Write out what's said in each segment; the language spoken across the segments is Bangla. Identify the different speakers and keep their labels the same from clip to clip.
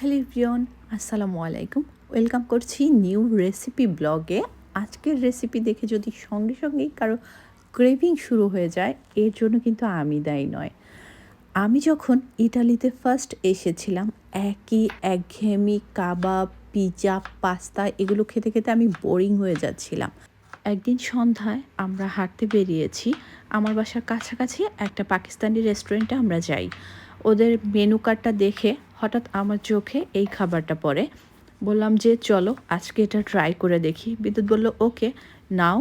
Speaker 1: হ্যালো প্রিয়ন আসসালামু আলাইকুম। ওয়েলকাম করছি নিউ রেসিপি ব্লগে। আজকের রেসিপি দেখে যদি সঙ্গে সঙ্গেই কারও ক্রেভিং শুরু হয়ে যায়, এর জন্য কিন্তু আমি দায়ী নয়। আমি যখন ইটালিতে ফার্স্ট এসেছিলাম, একই একঘেয়েমি কাবাব পিৎজা পাস্তা এগুলো খেতে খেতে আমি বোরিং হয়ে যাচ্ছিলাম। একদিন সন্ধ্যায় আমরা হাঁটতে বেরিয়েছি। আমার বাসার কাছাকাছি একটা পাকিস্তানি রেস্টুরেন্টে আমরা যাই। ওদের মেনু কার্ডটা দেখে হঠাৎ আমার চোখে এই খাবারটা পড়ে। বললাম যে, চলো, আজকে এটা ট্রাই করে দেখি। বিদ্যুৎ বলল, ওকে, নাও।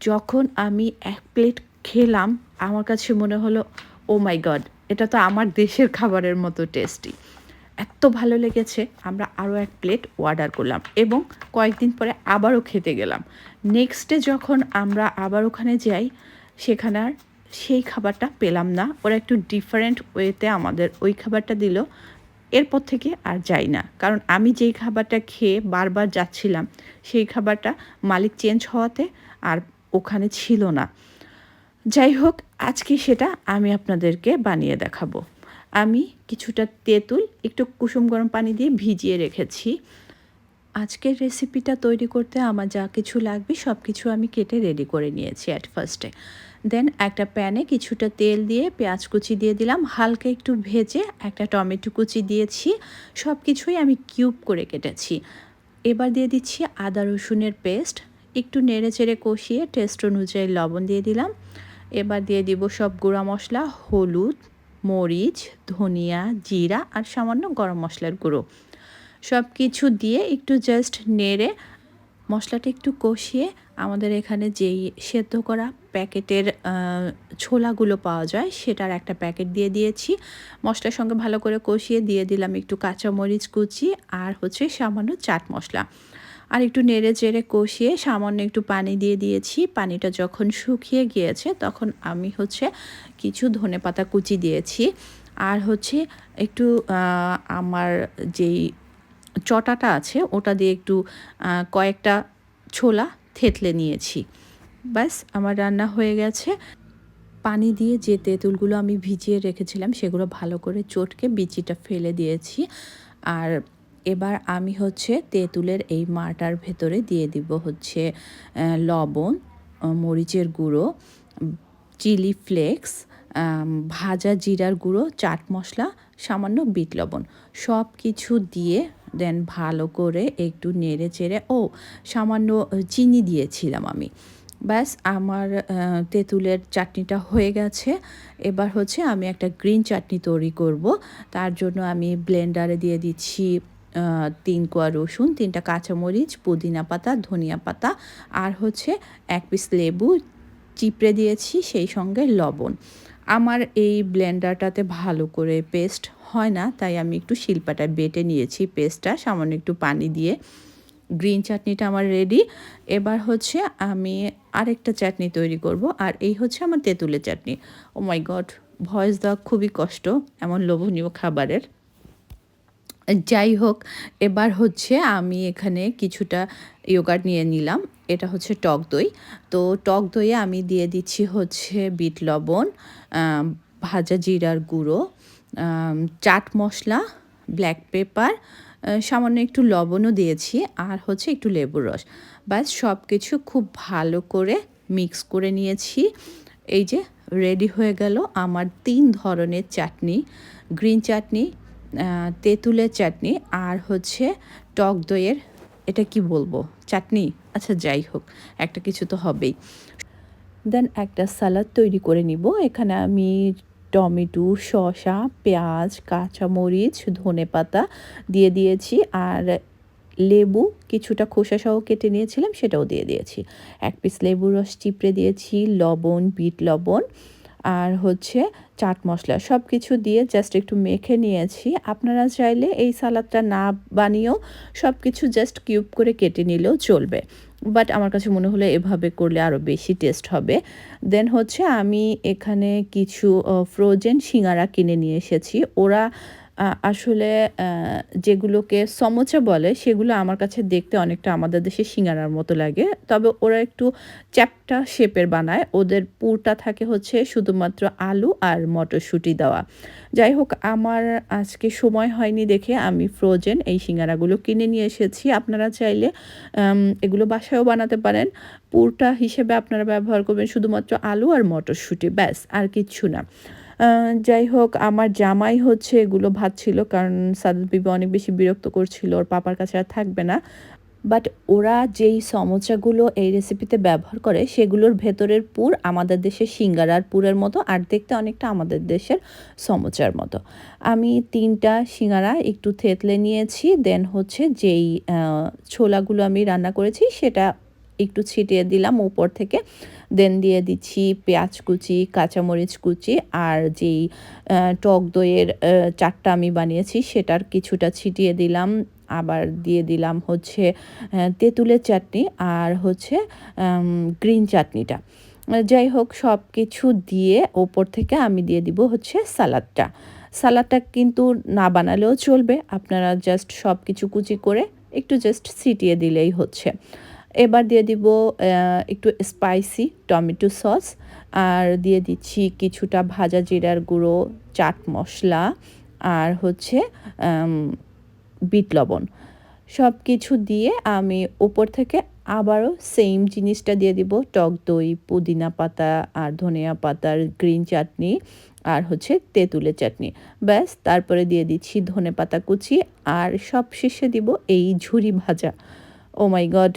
Speaker 1: যখন আমি এক প্লেট খেলাম, আমার কাছে মনে হলো ও মাই গড এটা তো আমার দেশের খাবারের মতো টেস্টি এত ভালো লেগেছে, আমরা আরও এক প্লেট অর্ডার করলাম এবং কয়েকদিন পরে আবারও খেতে গেলাম। নেক্সটে যখন আমরা আবার ওখানে যাই, সেখানে আর সেই খাবারটা পেলাম না। ওরা একটু ডিফারেন্ট ওয়েতে আমাদের ওই খাবারটা দিল। এরপর থেকে আর যাই না। কারণ আমি যেই খাবারটা খেয়ে বারবার যাচ্ছিলাম, সেই খাবারটা মালিক চেঞ্জ হওয়াতে আর ওখানে ছিল না। যাই হোক, আজকে সেটা আমি আপনাদেরকে বানিয়ে দেখাবো। আমি কিছুটা তেঁতুল, একটু কুসুম গরম পানি দিয়ে ভিজিয়ে রেখেছি। আজকের রেসিপিটা তৈরি করতে আমার যা কিছু লাগবে সব কিছু আমি কেটে রেডি করে নিয়েছি অ্যাট ফার্স্টে দেন একটা প্যানে কিছুটা তেল দিয়ে পেঁয়াজ কুচি দিয়ে দিলাম। হালকা একটু ভেজে একটা টমেটো কুচি দিয়েছি। সব কিছুই আমি কিউব করে কেটেছি। এবার দিয়ে দিচ্ছি আদা রসুনের পেস্ট। একটু নেড়ে চেড়ে কষিয়ে টেস্ট অনুযায়ী লবণ দিয়ে দিলাম। এবার দিয়ে দিব সব গুঁড়া মশলা, হলুদ, মরিচ, ধনিয়া, জিরা আর সামান্য গরম মশলার গুঁড়ো। সব কিছু দিয়ে একটু জাস্ট নেড়ে মশলাটা একটু কষিয়ে আমাদের এখানে যেই সেদ্ধ করা প্যাকেটের ছোলাগুলো পাওয়া যায় সেটার একটা প্যাকেট দিয়ে দিয়েছি। মশলার সঙ্গে ভালো করে কষিয়ে দিয়ে দিলাম একটু কাঁচামরিচ কুচি আর হচ্ছে সামান্য চাট মশলা। আর একটু নেড়ে চেড়ে কষিয়ে সামান্য একটু পানি দিয়ে দিয়েছি। পানিটা যখন শুকিয়ে গিয়েছে তখন আমি হচ্ছে কিছু ধনে পাতা কুচি দিয়েছি। আর হচ্ছে একটু আমার যেই চটাটা আছে, ওটা দিয়ে একটু কয়েকটা ছোলা থেতলে নিয়েছি। ব্যাস, আমার রান্না হয়ে গেছে। পানি দিয়ে যে তেঁতুলগুলো আমি ভিজিয়ে রেখেছিলাম, সেগুলো ভালো করে চটকে বিচিটা ফেলে দিয়েছি। আর এবার আমি হচ্ছে তেঁতুলের এই মাটার ভেতরে দিয়ে দিব হচ্ছে লবণ মরিচের গুঁড়ো, চিলি ফ্লেক্স ভাজা জিরার গুঁড়ো, চাট মশলা, সামান্য বিট লবণ। সব কিছু দিয়ে দেন ভালো করে একটু নেড়ে চেড়ে, ও সামান্য চিনি দিয়েছিলাম আমি। ব্যাস, আমার তেঁতুলের চাটনিটা হয়ে গেছে। এবার হচ্ছে আমি একটা গ্রিন চাটনি তৈরি করব। তার জন্য আমি ব্লেন্ডারে দিয়ে দিচ্ছি তিন কোয়া রসুন, তিনটা কাঁচামরিচ, পুদিনা পাতা, ধনিয়া পাতা, আর হচ্ছে এক পিস লেবু, চিপড়ে দিয়েছি, সেই সঙ্গে লবণ। আমার এই ব্লেন্ডারটাতে ভালো করে পেস্ট হয় না, তাই আমি একটু শিল্পাটা বেটে নিয়েছি পেস্টটা, সামান্য একটু পানি দিয়ে। গ্রিন চাটনিটা আমার রেডি এবার হচ্ছে আমি আরেকটা চাটনি তৈরি করব, আর এই হচ্ছে আমার তেঁতুলের চাটনি। ও মাই গড ভয়েস দেওয়া খুবই কষ্ট, এমন লোভনীয় খাবারের। যাই হোক, এবার হচ্ছে আমি এখানে কিছুটা ইয়োগার্ট নিয়ে নিলাম। এটা হচ্ছে টক দই। তো টক দইয়ে আমি দিয়ে দিচ্ছি হচ্ছে বিট লবণ ভাজা জিরার গুঁড়ো চাট মশলা ব্ল্যাক পেপার সামান্য একটু লবণও দিয়েছি আর হচ্ছে একটু লেবুর রস। ব্যাস সব কিছু খুব ভালো করে মিক্স করে নিয়েছি। এই যে রেডি হয়ে গেল আমার তিন ধরনের চাটনি গ্রিন চাটনি তেঁতুলের চাটনি আর হচ্ছে টক দইয়ের এটা কি বলব? চাটনি? আচ্ছা যাই হোক, একটা কিছু তো হবেই। দেন একটা সালাদ তৈরি করে নিব। এখানে আমি টমেটো, শসা, পেঁয়াজ, কাঁচামরিচ, ধনে পাতা দিয়ে দিয়েছি। আর লেবু, কিছুটা খোসা সহ কেটে নিয়েছিলাম, সেটাও দিয়ে দিয়েছি। এক পিস লেবুর রস চিপড়ে দিয়েছি, লবণ, বিট লবণ। আর হচ্ছে চাট মশলা সব কিছু দিয়ে জাস্ট একটু মেখে নিয়েছি। আপনারা চাইলে এই সালাদটা না বানিয়েও সব কিছু জাস্ট কিউব করে কেটে নিলেও চলবে। বাট আমার কাছে মনে হলো এভাবে করলে আরও বেশি টেস্ট হবে। দেন হচ্ছে আমি এখানে কিছু ফ্রোজেন সিঙ্গারা কিনে নিয়ে এসেছি। ওরা আসলে যেগুলোকে সমোচা বলে, সেগুলো আমার কাছে দেখতে অনেকটা আমাদের দেশে সিঙ্গারার মতো লাগে। তবে ওরা একটু চ্যাপটা শেপের বানায়। ওদের পুরটা থাকে হচ্ছে শুধুমাত্র আলু আর মটরশুঁটি দেওয়া। যাই হোক, আমার আজকে সময় হয়নি দেখে আমি ফ্রোজেন এই সিঙ্গারাগুলো কিনে নিয়ে এসেছি। আপনারা চাইলে এগুলো বাসায়ও বানাতে পারেন। পুরটা হিসেবে আপনারা ব্যবহার করবেন শুধুমাত্র আলু আর মটরশুঁটি, ব্যাস, আর কিচ্ছু না। যাই হোক, আমার জামাই হচ্ছে এগুলো ভাবছিল, কারণ সাদত বিবি অনেক বেশি বিরক্ত করছিল, ওর পাপার কাছে আর থাকবে না। বাট ওরা যেই সমোচাগুলো এই রেসিপিতে ব্যবহার করে, সেগুলোর ভেতরের পুর আমাদের দেশের সিঙ্গারার পুরের মতো, আর দেখতে অনেকটা আমাদের দেশের সমোচার মতো। আমি তিনটা সিঙ্গারা একটু থেতলে নিয়েছি দেন হচ্ছে যেই ছোলাগুলো আমি রান্না করেছি, সেটা একটু ছিটিয়ে দিলাম উপর থেকে। দেন দিয়ে দিচ্ছি পেঁয়াজ কুচি, কাঁচামরিচ কুচি আর যেই টক দইয়ের চারটা আমি বানিয়েছি সেটার কিছুটা ছিটিয়ে দিলাম। আবার দিয়ে দিলাম হচ্ছে তেঁতুলের চাটনি আর হচ্ছে গ্রিন চাটনিটা। যাই হোক সব কিছু দিয়ে ওপর থেকে আমি দিয়ে দিব হচ্ছে সালাদটা। সালাদটা কিন্তু না বানালেও চলবে, আপনারা জাস্ট সব কিছু কুচি করে একটু জাস্ট ছিটিয়ে দিলেই হচ্ছে। এবার দিয়ে দিব একটু স্পাইসি টমেটো সস আর দিয়ে দিচ্ছি কিছুটা ভাজা জিরার গুঁড়ো, চাট মশলা, আর হচ্ছে বিট লবণ। সব কিছু দিয়ে আমি উপর থেকে আবারও সেম জিনিসটা দিয়ে দিব, টক দই, পুদিনা পাতা, আর ধনিয়া পাতার গ্রিন চাটনি আর হচ্ছে তেঁতুলের চাটনি ব্যাস, তারপরে দিয়ে দিচ্ছি ধনে পাতা কুচি, আর সব শেষে দিব এই ঝুরি ভাজা। ও মাই গড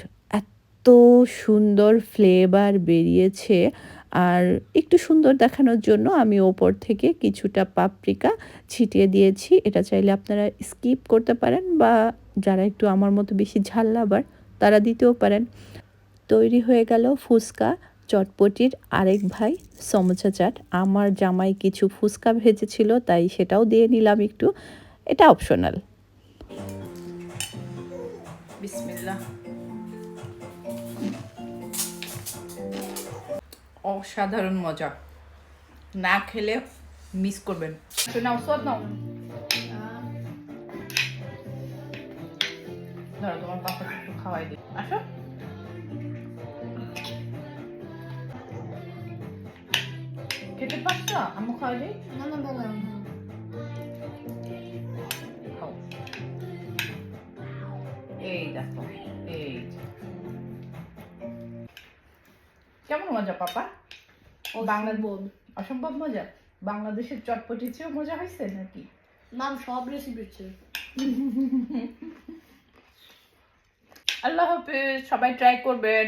Speaker 1: সুন্দর ফ্লেভার বেরিয়েছে। আর একটু সুন্দর দেখানোর জন্য আমি ওপর থেকে কিছুটা পাপরিকা ছিটিয়ে দিয়েছি। এটা চাইলে আপনারা স্কিপ করতে পারেন বা যারা একটু আমার মতো বেশি ঝাল লাভার তারা দিতেও পারেন। তৈরি হয়ে গেল ফুচকা চটপটির আরেক ভাই সমোচা চাট। আমার জামাই কিছু ফুচকা ভেজেছিল, তাই সেটাও দিয়ে নিলাম একটু। এটা অপশনাল বিসমিল্লাহ। অসাধারণ মজা। না খেলে মিস করবেন। নাও সদ নাও। ধরো, তোমার পাপা খাওয়াই দিই। আসো। খেতে পারছ? আম্মু খাওয়াই দিই।
Speaker 2: না না।
Speaker 1: কেমন মজা পাপা। ও
Speaker 2: বাংলার
Speaker 1: অসম্ভব মজা? বাংলাদেশের চটপটি চেয়েও মজা হয়েছে নাকি?
Speaker 2: নাম সব রেসিপি
Speaker 1: আল্লাহ হাফিজ সবাই ট্রাই করবেন।